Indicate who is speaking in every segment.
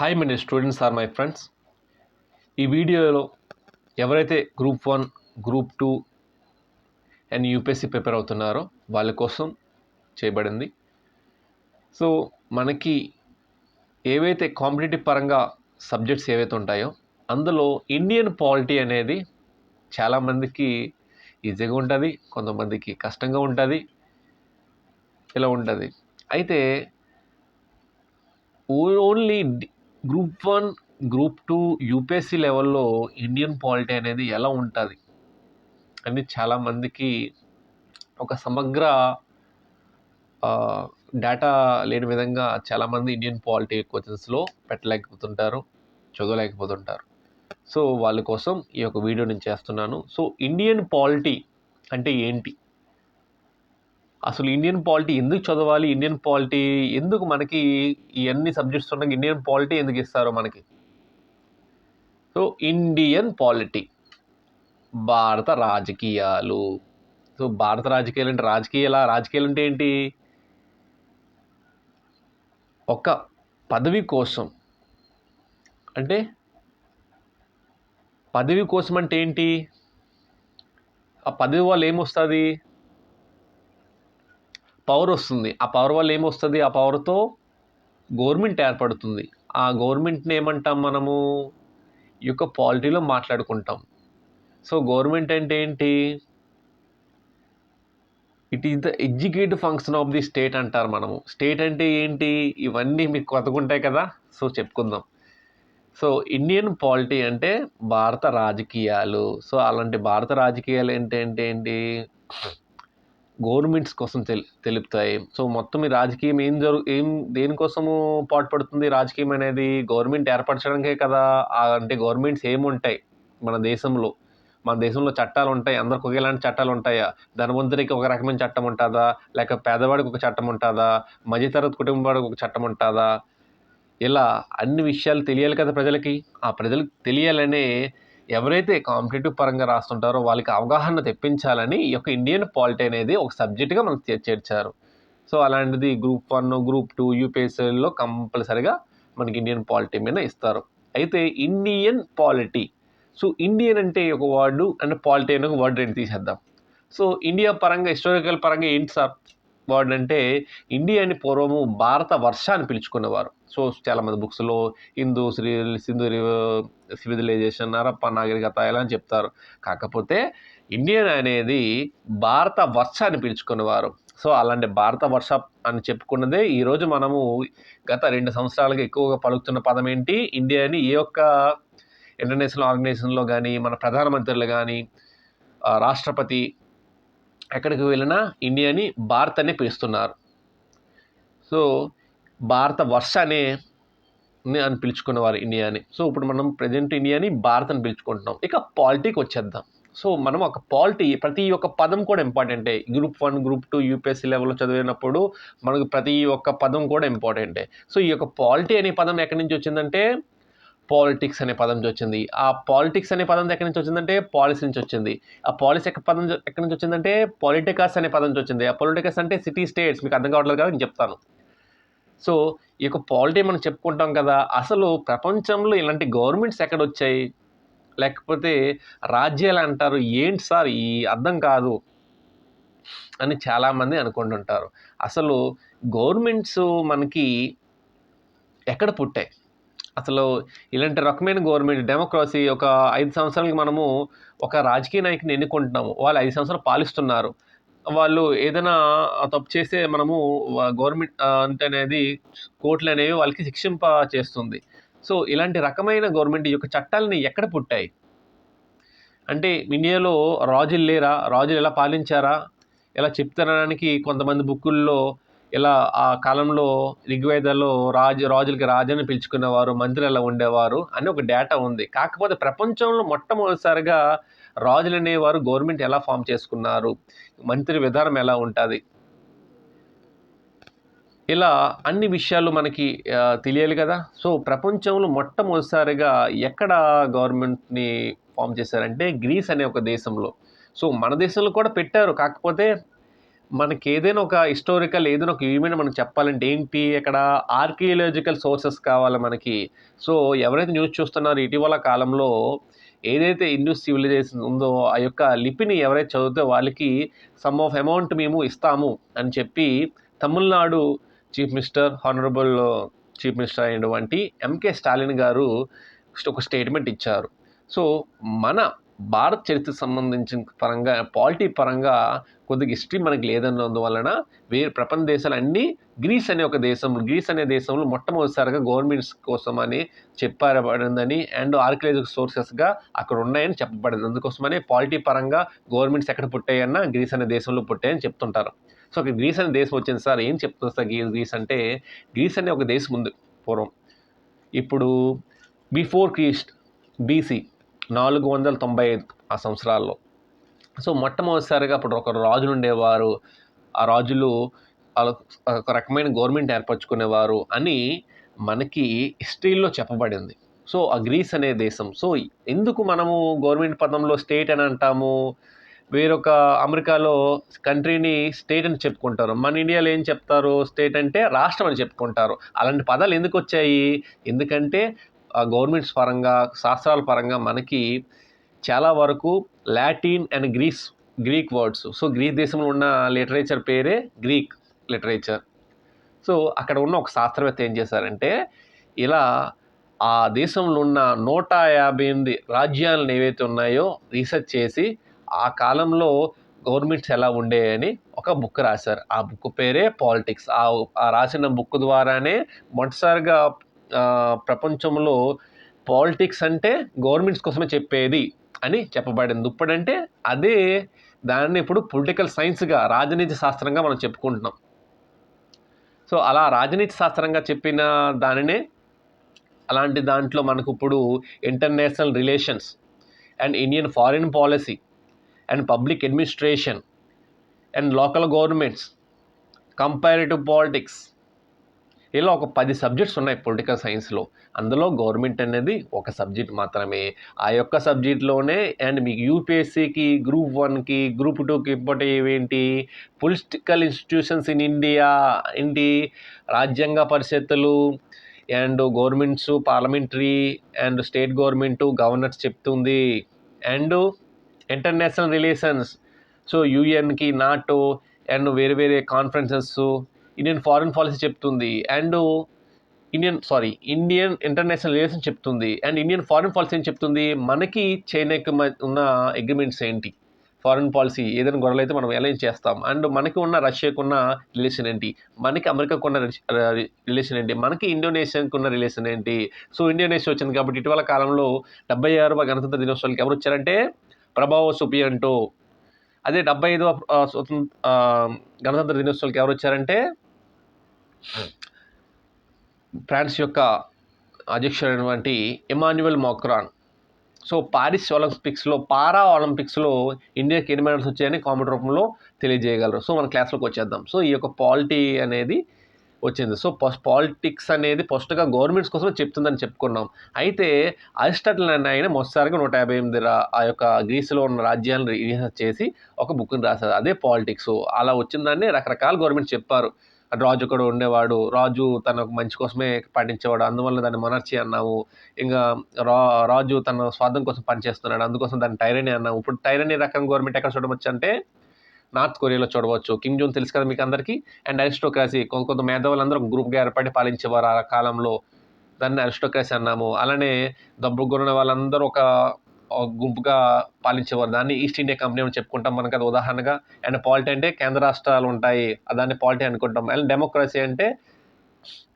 Speaker 1: Hi my students or my friends ఈ వీడియోలో ఎవరైతే group one group two and UPSC prepare అవుతున్నారో వాళ్ళ కోసం చేయబడింది. సో మనకి ఏవైతే కాంపిటేటివ్ పరంగా సబ్జెక్ట్స్ ఏవైతే ఉంటాయో అందులో ఇండియన్ పాలిటీ అనేది చాలామందికి ఈజీగా ఉంటుంది కొంతమందికి కష్టంగా ఉంటుంది ఇలా ఉంటుంది. అయితే only group one group two UPSC లెవెల్లో ఇండియన్ పాలిటీ అనేది ఎలా ఉంటుంది? అని చాలామందికి ఒక సమగ్ర డేటా లేని విధంగా చాలామంది ఇండియన్ పాలిటీ క్వశ్చన్స్లో పెట్టలేకపోతుంటారు చదవలేకపోతుంటారు. సో వాళ్ళ కోసం ఈ యొక్క వీడియో నేను చేస్తున్నాను. సో ఇండియన్ పాలిటీ అంటే ఏంటి? అసలు ఇండియన్ పాలిటీ ఎందుకు చదవాలి? ఇండియన్ పాలిటీ ఎందుకు మనకి ఇవన్నీ సబ్జెక్ట్స్ ఉన్న ఇండియన్ పాలిటీ ఎందుకు ఇస్తారు మనకి? So Indian polity. భారత రాజకీయాలు. సో భారత రాజకీయాలు అంటే రాజకీయాల? రాజకీయాలు అంటే ఏంటి? ఒక పదవి కోసం. అంటే పదవి కోసం అంటే ఏంటి? ఆ పదవి వల్ల ఏమొస్తుంది? పవర్ వస్తుంది. ఆ పవర్ వల్ల ఏమొస్తుంది? ఆ పవర్తో గవర్నమెంట్ ఏర్పడుతుంది. ఆ గవర్నమెంట్ని ఏమంటాం మనము? ఈ యొక్క పాలిటీలో మాట్లాడుకుంటాం. సో గవర్నమెంట్ అంటే ఏంటి? It is the educative function of the state అంటారు మనము. స్టేట్ అంటే ఏంటి? ఇవన్నీ మీకు కొత్తగుంటాయి కదా? సో చెప్పుకుందాం. సో ఇండియన్ పాలిటీ అంటే భారత రాజకీయాలు. సో అలాంటి భారత రాజకీయాలు ఏంటి ఏంటి? గవర్నమెంట్స్ కోసం తెలి తెలుపుతాయి. సో మొత్తం ఈ రాజకీయం ఏం జరుగు ఏం దేనికోసము పాటుపడుతుంది? రాజకీయం అనేది గవర్నమెంట్ ఏర్పరచడానికే కదా. అంటే గవర్నమెంట్స్ ఏముంటాయి మన దేశంలో? మన దేశంలో చట్టాలు ఉంటాయి అందరికి ఒకేలాంటి చట్టాలు ఉంటాయా ధనవంతుడికి ఒక రకమైన చట్టం ఉంటుందా? లేక పేదవాడికి ఒక చట్టం ఉంటుందా? మధ్యతరగతి కుటుంబానికి ఒక చట్టం ఉంటుందా? ఇలా అన్ని విషయాలు తెలియాలి కదా ప్రజలకి. ఆ ప్రజలకు తెలియాలనే ఎవరైతే కాంపిటేటివ్ పరంగా రాస్తుంటారో వాళ్ళకి అవగాహన తెప్పించాలని ఈ యొక్క ఇండియన్ పాలిటీ అనేది ఒక సబ్జెక్ట్గా మనకు చేర్చారు. సో అలాంటిది గ్రూప్ వన్ గ్రూప్ టూ యూపీఎస్సీలో కంపల్సరిగా మనకి ఇండియన్ పాలిటీ మీద ఇస్తారు. అయితే ఇండియన్ పాలిటీ సో ఇండియన్ అంటే ఒక వర్డు అండ్ పాలిటీ అనే ఒక వర్డ్ రెండు తీసేద్దాం. సో ఇండియా పరంగా హిస్టారికల్ పరంగా ఏంటి సార్? వర్డ్ అంటే ఇండియాని పూర్వము భారత వర్ష అని పిలుచుకునేవారు. సో చాలామంది బుక్స్లో హిందూ శ్రీ సింధు సివిలైజేషన్ అరప్ప నాగరికత ఇలా అని చెప్తారు. కాకపోతే ఇండియన్ అనేది భారత వర్ష అని పిలుచుకునేవారు. సో అలాంటి భారత వర్ష అని చెప్పుకున్నదే ఈరోజు మనము గత రెండు సంవత్సరాలుగా ఎక్కువగా పలుకుతున్న పదం ఏంటి? ఇండియాని ఏ ఒక్క ఇంటర్నేషనల్ ఆర్గనైజేషన్లో కానీ మన ప్రధానమంత్రులు కానీ రాష్ట్రపతి ఎక్కడికి వెళ్ళినా ఇండియాని భారత్ అనే పిలుస్తున్నారు. సో భారత వర్ష అనే అని పిలుచుకునేవారు ఇండియాని. సో ఇప్పుడు మనం ప్రజెంట్ ఇండియాని భారత్ అని పిలుచుకుంటున్నాం. ఇక పాలిటీకి వచ్చేద్దాం. సో మనం ఒక పాలిటీ ప్రతి ఒక్క పదం కూడా ఇంపార్టెంటే group one group two UPSC లెవెల్లో చదివినప్పుడు మనకు ప్రతి ఒక్క పదం కూడా ఇంపార్టెంటే సో ఈ యొక్క పాలిటీ అనే పదం ఎక్కడి నుంచి వచ్చిందంటే పాలిటిక్స్ అనే పదం నుంచి వచ్చింది. ఆ పాలిటిక్స్ అనే పదం ఎక్కడి నుంచి వచ్చిందంటే పాలసీ నుంచి వచ్చింది. ఆ పాలసీ ఎక్క పదం ఎక్కడి నుంచి వచ్చిందంటే పొలిటికస్ అనే పదం నుంచి వచ్చింది. ఆ పొలిటికస్ అంటే సిటీ స్టేట్స్ మీకు అర్థం కావట్లేదు కదా నేను చెప్తాను. సో ఈ యొక్క పాలిటీ మనం చెప్పుకుంటాం కదా అసలు ప్రపంచంలో ఇలాంటి గవర్నమెంట్స్ ఎక్కడ వచ్చాయి? లేకపోతే రాజ్యాలు అంటారు ఏంటి సార్ ఈ అర్థం కాదు? అని చాలామంది అనుకుంటుంటారు. అసలు గవర్నమెంట్స్ మనకి ఎక్కడ పుట్టాయి? అసలు ఇలాంటి రకమైన గవర్నమెంట్ డెమోక్రసీ ఒక ఐదు సంవత్సరాలకి మనము ఒక రాజకీయ నాయకుని ఎన్నుకుంటున్నాము. వాళ్ళు ఐదు సంవత్సరాలు పాలిస్తున్నారు. వాళ్ళు ఏదైనా తప్పు చేస్తే మనము గవర్నమెంట్ అంటే అనేది కోర్టులు అనేవి వాళ్ళకి శిక్షింప చేస్తుంది. సో ఇలాంటి రకమైన గవర్నమెంట్ యొక్క చట్టాలని ఎక్కడ పుట్టాయి? అంటే ఇండియాలో రాజులు లేరా? రాజులు ఎలా పాలించారా? ఎలా చెప్తారనడానికి కొంతమంది బుక్కుల్లో ఇలా ఆ కాలంలో ఋగ్వేదాల్లో రాజు రాజులకి రాజని పిలుచుకునేవారు మంత్రులు ఎలా ఉండేవారు అని ఒక డేటా ఉంది. కాకపోతే ప్రపంచంలో మొట్టమొదటిసారిగా రాజులు అనేవారు గవర్నమెంట్ ఎలా ఫామ్ చేసుకున్నారు మంత్రి విధానం ఎలా ఉంటుంది? ఇలా అన్ని విషయాలు మనకి తెలియాలి కదా. సో ప్రపంచంలో మొట్టమొదటిసారిగా ఎక్కడ గవర్నమెంట్ని ఫామ్ చేశారంటే గ్రీస్ అనే ఒక దేశంలో. సో మన దేశంలో కూడా పెట్టారు. కాకపోతే మనకి ఏదైనా ఒక హిస్టారికల్ ఏదైనా ఒక ఈవెంట్ మనం చెప్పాలంటే ఏంటి? ఇక్కడ ఆర్కియలాజికల్ సోర్సెస్ కావాలి మనకి. సో ఎవరైతే న్యూస్ చూస్తున్నారో ఇటీవల కాలంలో ఏదైతే ఇండూస్ సివిలైజేషన్ ఉందో ఆ యొక్క లిపిని ఎవరైతే చదివితే వాళ్ళకి సమ్ ఆఫ్ అమౌంట్ మేము ఇస్తాము అని చెప్పి Tamil Nadu chief minister honourable chief minister అయినటువంటి ఎంకే స్టాలిన్ గారు ఒక స్టేట్మెంట్ ఇచ్చారు. సో మన భారత్ చరిత్ర సంబంధించిన పరంగా పాలిటీ పరంగా కొద్దిగా హిస్టరీ మనకి లేదన్నందువలన వేరే ప్రపంచ దేశాలు అన్నీ గ్రీస్ అనే ఒక దేశం గ్రీస్ అనే దేశంలో మొట్టమొదటిసారిగా గవర్నమెంట్స్ కోసం అని చెప్పబడిందని అండ్ ఆర్కియలాజికల్ సోర్సెస్గా అక్కడ ఉన్నాయని చెప్పబడింది. అందుకోసమనే పాలిటీ పరంగా గవర్నమెంట్స్ ఎక్కడ పుట్టాయన్నా గ్రీస్ అనే దేశంలో పుట్టాయని చెప్తుంటారు. సో అక్కడ గ్రీస్ అనే దేశం వచ్చింది సార్ ఏం చెప్తుంది సార్ గ్రీస్ అంటే గ్రీస్ అనే ఒక దేశం ఉంది పూర్వం. ఇప్పుడు బిఫోర్ క్రీస్ట్ బీసీ నాలుగు వందల తొంభై ఐదు ఆ సంవత్సరాల్లో. సో మొట్టమొదటిసారిగా అప్పుడు ఒక రాజులు ఉండేవారు. ఆ రాజులు వాళ్ళ ఒక రకమైన గవర్నమెంట్ ఏర్పరచుకునేవారు అని మనకి హిస్టరీలో చెప్పబడింది. సో ఆ గ్రీస్ అనే దేశం. సో ఎందుకు మనము గవర్నమెంట్ పదంలో స్టేట్ అని అంటాము? వేరొక అమెరికాలో కంట్రీని స్టేట్ అని చెప్పుకుంటారు. మన ఇండియాలో ఏం చెప్తారు? స్టేట్ అంటే రాష్ట్రం అని చెప్పుకుంటారు. అలాంటి పదాలు ఎందుకు వచ్చాయి? ఎందుకంటే గవర్నమెంట్స్ పరంగా శాస్త్రాల పరంగా మనకి చాలా వరకు Latin and Greece Greek words. So Greek దేశంలో ఉన్న లిటరేచర్ పేరే గ్రీక్ లిటరేచర్. సో అక్కడ ఉన్న ఒక శాస్త్రవేత్త ఏం చేశారంటే ఇలా ఆ దేశంలో ఉన్న నూట యాభై ఎనిమిది రాజ్యాలను ఏవైతే ఉన్నాయో రీసెర్చ్ చేసి ఆ కాలంలో గవర్నమెంట్స్ ఎలా ఉండేయని ఒక బుక్ రాశారు. ఆ బుక్ పేరే పాలిటిక్స్. ఆ రాసిన బుక్ ద్వారానే మొదటిసారిగా ప్రపంచంలో పాలిటిక్స్ అంటే గవర్నమెంట్స్ కోసమే చెప్పేది అని చెప్పబడింది. ఇప్పుడంటే అదే దాన్ని ఇప్పుడు పొలిటికల్ సైన్స్గా రాజనీతి శాస్త్రంగా మనం చెప్పుకుంటున్నాం. సో అలా రాజనీతి శాస్త్రంగా చెప్పిన దానినే అలాంటి దాంట్లో మనకు ఇప్పుడు international relations and Indian foreign policy and public administration and local governments comparative politics ఇలా ఒక పది సబ్జెక్ట్స్ ఉన్నాయి పొలిటికల్ సైన్స్లో. అందులో గవర్నమెంట్ అనేది ఒక సబ్జెక్ట్ మాత్రమే. ఆ యొక్క సబ్జెక్ట్లోనే అండ్ మీకు యూపీఎస్సీకి గ్రూప్ వన్కి గ్రూప్ టూకి ఇప్పటి ఏంటి? పొలిటికల్ ఇన్స్టిట్యూషన్స్ ఇన్ ఇండియా ఏంటి? రాజ్యాంగ పరిషత్తులు and governments parliamentary and state government governors చెప్తుంది. And international relations. సో యూఎన్కి నాటో అండ్ వేరే వేరే కాన్ఫరెన్సెస్ ఇండియన్ ఫారిన్ పాలసీ చెప్తుంది. And Indian sorry Indian international relation చెప్తుంది. అండ్ ఇండియన్ ఫారిన్ పాలసీ ఏం చెప్తుంది? మనకి చైనాకి ఉన్న అగ్రిమెంట్స్ ఏంటి? ఫారిన్ పాలసీ ఏదైనా గొడవలు అయితే మనం ఎలా చేస్తాం. అండ్ మనకి ఉన్న రష్యాకు ఉన్న రిలేషన్ ఏంటి? మనకి అమెరికాకు ఉన్న రిలేషన్ ఏంటి? మనకి ఇండోనేషియాకు ఉన్న రిలేషన్ ఏంటి? సో ఇండోనేషియా వచ్చింది కాబట్టి ఇటీవల కాలంలో డెబ్బై ఆరవ గణతంత్ర దినోత్సవాలకి ఎవరు వచ్చారంటే ప్రభావ సుపియంటో అదే డెబ్బై ఐదవ గణతంత్ర దినోత్సవాలకి ఎవరు వచ్చారంటే ఫ్రాన్స్ యొక్క అధ్యక్షుడైనటువంటి ఎమాన్యువల్ మోక్రాన్. సో పారిస్ ఒలింపిక్స్లో పారా ఒలింపిక్స్లో ఇండియాకి ఎన్ని మెడల్స్ వచ్చాయని కామెంట్ రూపంలో తెలియజేయగలరు. సో మన క్లాస్లోకి వచ్చేద్దాం. సో ఈ యొక్క పాలిటీ అనేది వచ్చింది. సో పాలిటిక్స్ అనేది ఫస్ట్గా గవర్నమెంట్స్ కోసం చెప్తుందని చెప్పుకున్నాం. అయితే అరిస్టాటిల్ అనే ఆయన మొదటిసారిగా నూట యాభై ఎనిమిది ఆ యొక్క గ్రీసులో ఉన్న రాజ్యాలను రీసెర్చ్ చేసి ఒక బుక్ని రాశారు. అదే పాలిటిక్స్. అలా వచ్చిందని రకరకాల గవర్నమెంట్ చెప్పారు. రాజు అక్కడ ఉండేవాడు. రాజు తన మంచి కోసమే పాటించేవాడు. అందువల్ల దాన్ని మొనర్చి అన్నాము. ఇంకా రా రాజు తన స్వార్థం కోసం పనిచేస్తున్నాడు. అందుకోసం దాన్ని టైరనీ అన్నాము. ఇప్పుడు టైరనీ రకం గవర్నమెంట్ ఎక్కడ చూడవచ్చు అంటే నార్త్ కొరియాలో చూడవచ్చు. కింగ్ జోన్ తెలుసు కదా మీకు అందరికీ? అండ్ అరిస్టోక్రసీ కొంత కొంత మేధావులందరూ గ్రూప్గా ఏర్పడి పాలించేవారు ఆ కాలంలో. దాన్ని అరిస్టోక్రసీ అన్నాము. అలానే దబ్బుగున్న వాళ్ళందరూ ఒక గుంపుగా పాలించేవారు. దాన్ని ఈస్ట్ ఇండియా కంపెనీ అని చెప్పుకుంటాం మనకు అది ఉదాహరణగా. అండ్ పాలిటీ అంటే కేంద్ర రాష్ట్రాలు ఉంటాయి. దాన్ని పాలిటీ అనుకుంటాం. అండ్ డెమోక్రసీ అంటే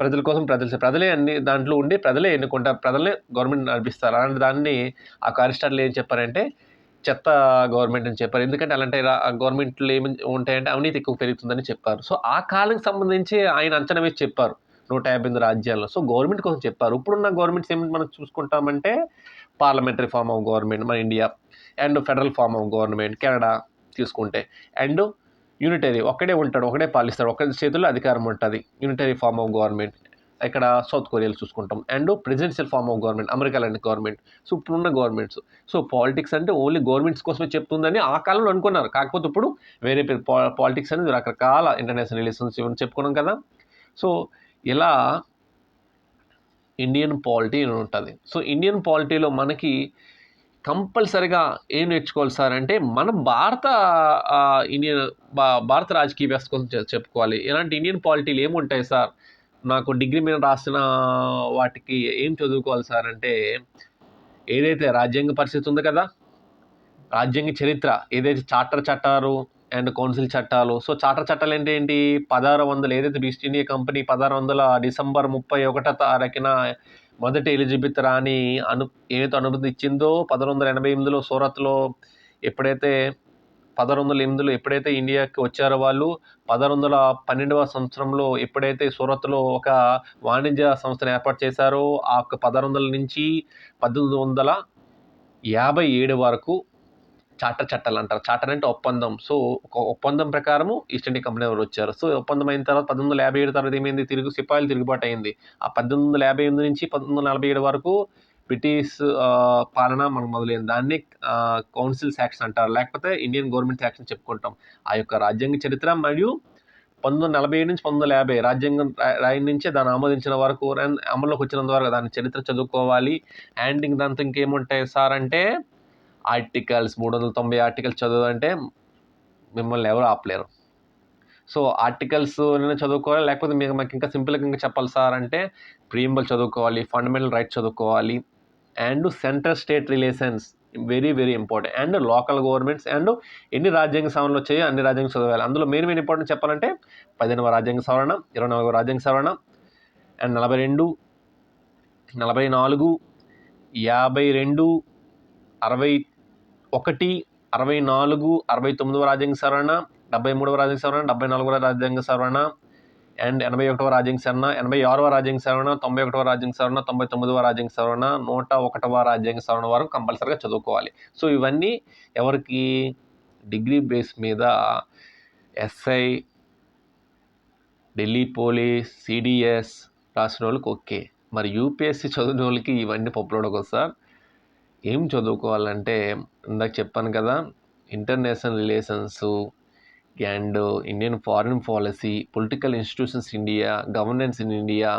Speaker 1: ప్రజల కోసం ప్రజలు ప్రజలే అన్ని దాంట్లో ఉండి ప్రజలే ఎన్నుకుంటారు ప్రజలే గవర్నమెంట్ నడిపిస్తారు. అలాంటి దాన్ని ఆ కారిస్టార్లు ఏం చెప్పారంటే చెత్త గవర్నమెంట్ అని చెప్పారు. ఎందుకంటే అలాంటి గవర్నమెంట్లు ఏమి ఉంటాయంటే అవినీతి ఎక్కువ పెరుగుతుందని చెప్పారు. సో ఆ కాలానికి సంబంధించి ఆయన అంచనా వేసి చెప్పారు. నూట యాభై ఎనిమిది రాజ్యాల్లో. సో గవర్నమెంట్ కోసం చెప్పారు. ఇప్పుడున్న గవర్నమెంట్స్ ఏమి మనం చూసుకుంటామంటే పార్లమెంటరీ ఫార్మ్ ఆఫ్ గవర్నమెంట్ మన India and federal form of government Canada తీసుకుంటే అండ్ యూనిటరీ ఒక్కడే ఉంటాడు ఒకడే పాలిస్తాడు ఒక చేతుల్లో అధికారం ఉంటుంది. యూనిటరీ ఫార్మ్ ఆఫ్ గవర్నమెంట్ ఇక్కడ సౌత్ కొరియాలో చూసుకుంటాం. And presidential form of government America లాంటి గవర్నమెంట్ సో ఇప్పుడున్న గవర్నమెంట్స్. సో పాలిటిక్స్ అంటే ఓన్లీ గవర్నమెంట్స్ కోసమే చెప్తుందని ఆ కాలంలో అనుకున్నారు. కాకపోతే ఇప్పుడు వేరే పాలిటిక్స్ అనేది రకరకాల ఇంటర్నేషనల్ రిలేషన్స్ ఏమైనా చెప్పుకున్నాం కదా. సో ఇలా ఇండియన్ పాలిటీ అని ఉంటుంది. సో ఇండియన్ పాలిటీలో మనకి కంపల్సరిగా ఏం నేర్చుకోవాలి సార్ అంటే మన భారత ఇండియన్ భా- భారత రాజకీయ వ్యవస్థ కోసం చెప్పుకోవాలి. ఇలాంటి ఇండియన్ పాలిటీలు ఏముంటాయి సార్? నాకు డిగ్రీ మీద రాసిన వాటికి ఏం చదువుకోవాలి సార్ అంటే ఏదైతే రాజ్యాంగ పరిస్థితి ఉంది కదా? రాజ్యాంగ చరిత్ర ఏదైతే చార్టర్ చట్టారు అండ్ కౌన్సిల్ చట్టాలు. సో చార్టర్ చట్టాలు అంటే ఏంటి? పదహారు వందలు ఏదైతే ఈస్ట్ ఇండియా కంపెనీ పదహారు వందల డిసెంబర్ ముప్పై ఒకటో తారీఖున మొదటి ఎలిజబెత్ రాణి అను ఏదైతే అనుమతి ఇచ్చిందో పదహారు వందల ఎనభై ఎనిమిదిలో సూరత్లో ఎప్పుడైతే పదహారు వందల ఎనిమిదిలో ఎప్పుడైతే ఇండియాకి వచ్చారో వాళ్ళు పదహారు వందల పన్నెండవ సంవత్సరంలో ఎప్పుడైతే సూరత్లో ఒక వాణిజ్య సంస్థను ఏర్పాటు చేశారో ఆ పదహారు వందల నుంచి పద్దెనిమిది వందల యాభై ఏడు వరకు చార్టర్ చట్టాలు అంటారు. చార్టర్ అంటే ఒప్పందం. సో ఒక ఒప్పందం ప్రకారము ఈస్ట్ ఇండియా కంపెనీ వారు వచ్చారు? సో ఒప్పందం అయిన తర్వాత పద్దెనిమిది వందల యాభై ఏడు తర్వాత ఏమైంది? తిరుగు సిపాయిలు తిరుగుబాటు అయింది. ఆ పద్దెనిమిది వందల యాభై ఎనిమిది నుంచి పంతొమ్మిది వందల నలభై ఏడు వరకు బ్రిటిష్ పాలన మనకు మొదలైంది. దాన్ని కౌన్సిల్ యాక్షన్ అంటారు. లేకపోతే ఇండియన్ గవర్నమెంట్ శాక్షన్ చెప్పుకుంటాం. ఆ యొక్క రాజ్యాంగ చరిత్ర మరియు పంతొమ్మిది వందల నలభై ఏడు నుంచి పంతొమ్మిది వందల యాభై రాజ్యాంగం రా- రాయి నుంచి దాన్ని ఆమోదించిన వరకు అమల్లోకి వచ్చినంత వరకు దాని చరిత్ర చదువుకోవాలి. అండ్ ఇంక దాంతో ఇంకేముంటాయి? సార్ అంటే ఆర్టికల్స్ మూడు వందల తొంభై ఆర్టికల్స్ చదవాలంటే మిమ్మల్ని ఎవరు ఆపలేరు. సో ఆర్టికల్స్ నేను చదువుకోవాలి? లేకపోతే మీకు మాకు ఇంకా సింపుల్గా ఇంకా చెప్పాలి సార్ అంటే ప్రియంబల్ చదువుకోవాలి ఫండమెంటల్ రైట్స్ చదువుకోవాలి and central state relations very very important. And local governments and ఎన్ని రాజ్యాంగ సవరణలు వచ్చాయో అన్ని రాజ్యాంగ చదవాలి అందులో మెయిన్ మెయిన్ ఇంపార్టెంట్ చెప్పాలంటే పదిహేనవ రాజ్యాంగ సవరణ ఇరవై నాలుగవ రాజ్యాంగ సవరణ అండ్ నలభై రెండు నలభై నాలుగు యాభై రెండు అరవై ఒకటి అరవై నాలుగు అరవై తొమ్మిదవ రాజ్యాంగ సవరణ డెబ్బై మూడవ రాజ్యాంగ సవరణ డెబ్బై నాలుగవ రాజ్యాంగ సవరణ అండ్ ఎనభై ఒకటవ రాజ్యాంగ సవరణ ఎనభై ఆరవ రాజ్యాంగ సవరణ తొంభై ఒకటవ రాజ్యాంగ సవరణ తొంభై తొమ్మిదవ రాజ్యాంగ సవరణ నూట ఒకటవ రాజ్యాంగ సవరణ వరకు కంపల్సరీగా చదువుకోవాలి. సో ఇవన్నీ ఎవరికి డిగ్రీ బేస్ మీద ఎస్ఐ ఢిల్లీ పోలీస్ సిడిఎస్ రాసిన వాళ్ళకి ఓకే. మరి యూపీఎస్సీ చదివిన వాళ్ళకి ఇవన్నీ పప్పులోడకు సార్. ఏం చదువుకోవాలంటే ఇందాక చెప్పాను కదా international relations and Indian foreign policy political institutions India governance in India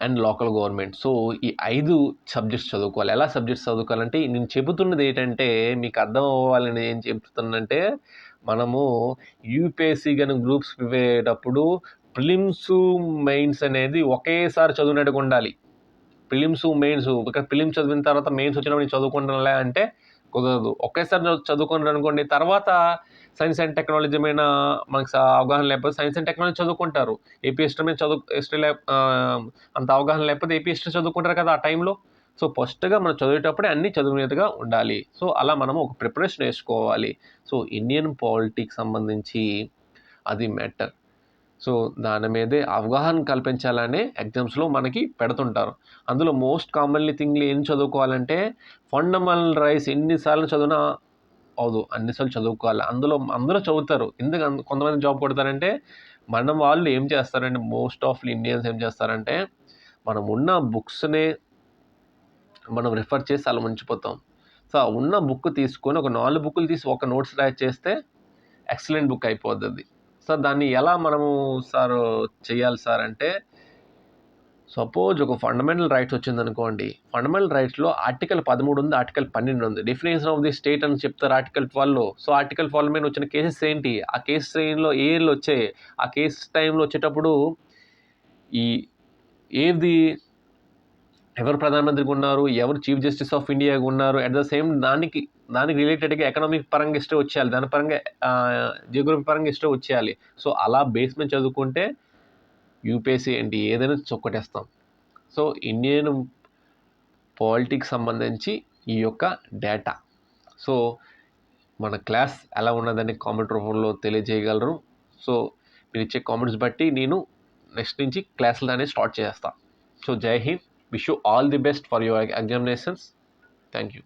Speaker 1: and local government so ఈ ఐదు సబ్జెక్ట్స్ చదువుకోవాలి. ఎలా సబ్జెక్ట్స్ చదువుకోవాలంటే నేను చెబుతున్నది ఏంటంటే మీకు అర్థం అవ్వాలని ఏం చెబుతుందంటే మనము యూపీఎస్సీ కానీ గ్రూప్స్ పోయేటప్పుడు ప్రిలిమ్స్ మెయిన్స్ అనేది ఒకేసారి చదివినట్టుగా ఉండాలి. ప్రిలిమ్స్ మెయిన్స్ ఇక్కడ ప్రిలిమ్స్ చదివిన తర్వాత మెయిన్స్ వచ్చినప్పుడు నేను చదువుకుంటానులే అంటే కుదరదు. ఒకేసారి చదువు- అనుకోండి తర్వాత సైన్స్ అండ్ టెక్నాలజీ మీద మనకు అవగాహన లేకపోతే సైన్స్ అండ్ టెక్నాలజీ చదువుకుంటారు. ఏపీ హిస్టరీ మీద చదువు హిస్టరీ లే అంత అవగాహన లేకపోతే ఏపీ హిస్టరీ చదువుకుంటారు కదా ఆ టైంలో. సో ఫస్ట్గా మనం చదివేటప్పుడే అన్నీ చదివినట్టుగా ఉండాలి. సో అలా మనం ఒక ప్రిపరేషన్ వేసుకోవాలి. సో ఇండియన్ పాలిటిక్స్ సంబంధించి అది మ్యాటర్. సో దాని మీదే అవగాహన కల్పించాలనే ఎగ్జామ్స్లో మనకి పెడుతుంటారు. అందులో మోస్ట్ కామన్లీ థింగ్లు ఏం చదువుకోవాలంటే ఫండమెంటల్ రైస్ ఎన్నిసార్లు చదివినా అవదు అన్నిసార్లు చదువుకోవాలి. అందులో అందరూ చదువుతారు. ఎందుకు కొంతమంది జాబ్ కొడతారంటే మనం వాళ్ళు ఏం చేస్తారంటే మోస్ట్ ఆఫ్ ఇండియన్స్ ఏం చేస్తారంటే మనం ఉన్న బుక్స్నే మనం రిఫర్ చేసి అలా ఉంచిపోతాం. సో ఉన్న బుక్ తీసుకొని ఒక నాలుగు బుక్లు తీసి ఒక నోట్స్ రాయ్ చేస్తే ఎక్సలెంట్ బుక్ అయిపోతుంది సార్ దాన్ని ఎలా మనము సార్ చేయాలి సార్ అంటే సపోజ్ ఒక ఫండమెంటల్ రైట్స్ వచ్చింది అనుకోండి ఫండమెంటల్ రైట్స్లో ఆర్టికల్ పదమూడు ఉంది ఆర్టికల్ పన్నెండు ఉంది. డెఫినేషన్ ఆఫ్ ది స్టేట్ అని చెప్తారు ఆర్టికల్ ట్వెల్వ్లో. సో ఆర్టికల్ ట్వెల్వ్ మీద వచ్చిన కేసెస్ ఏంటి? ఆ కేసు ట్రైన్లో ఏ ఏళ్ళు వచ్చాయి? ఆ కేసు టైంలో వచ్చేటప్పుడు ఈ ఏది ఎవరు ప్రధానమంత్రిగా ఉన్నారు? ఎవరు చీఫ్ జస్టిస్ ఆఫ్ ఇండియాగా ఉన్నారు? అట్ ద సేమ్ దానికి దానికి రిలేటెడ్గా ఎకనామిక్ పరంగా ఇష్టం వచ్చేయాలి. దాని పరంగా జియోగ్రఫీ పరంగా ఇష్టం వచ్చేయాలి. సో అలా బేస్మెంట్ చదువుకుంటే యూపీఎస్సీ ఏంటి ఏదైనా చొక్కటేస్తాం సో ఇండియన్ పాలిటిక్స్ సంబంధించి ఈ యొక్క డేటా. సో మన క్లాస్ ఎలా ఉన్నదని కామెంట్ రూపంలో తెలియజేయగలరు. సో మీరు ఇచ్చే కామెంట్స్ బట్టి నేను నెక్స్ట్ నుంచి క్లాసులు అనేది స్టార్ట్ చేస్తాను so Jai Hind. Wish you all the best for your examinations. Thank you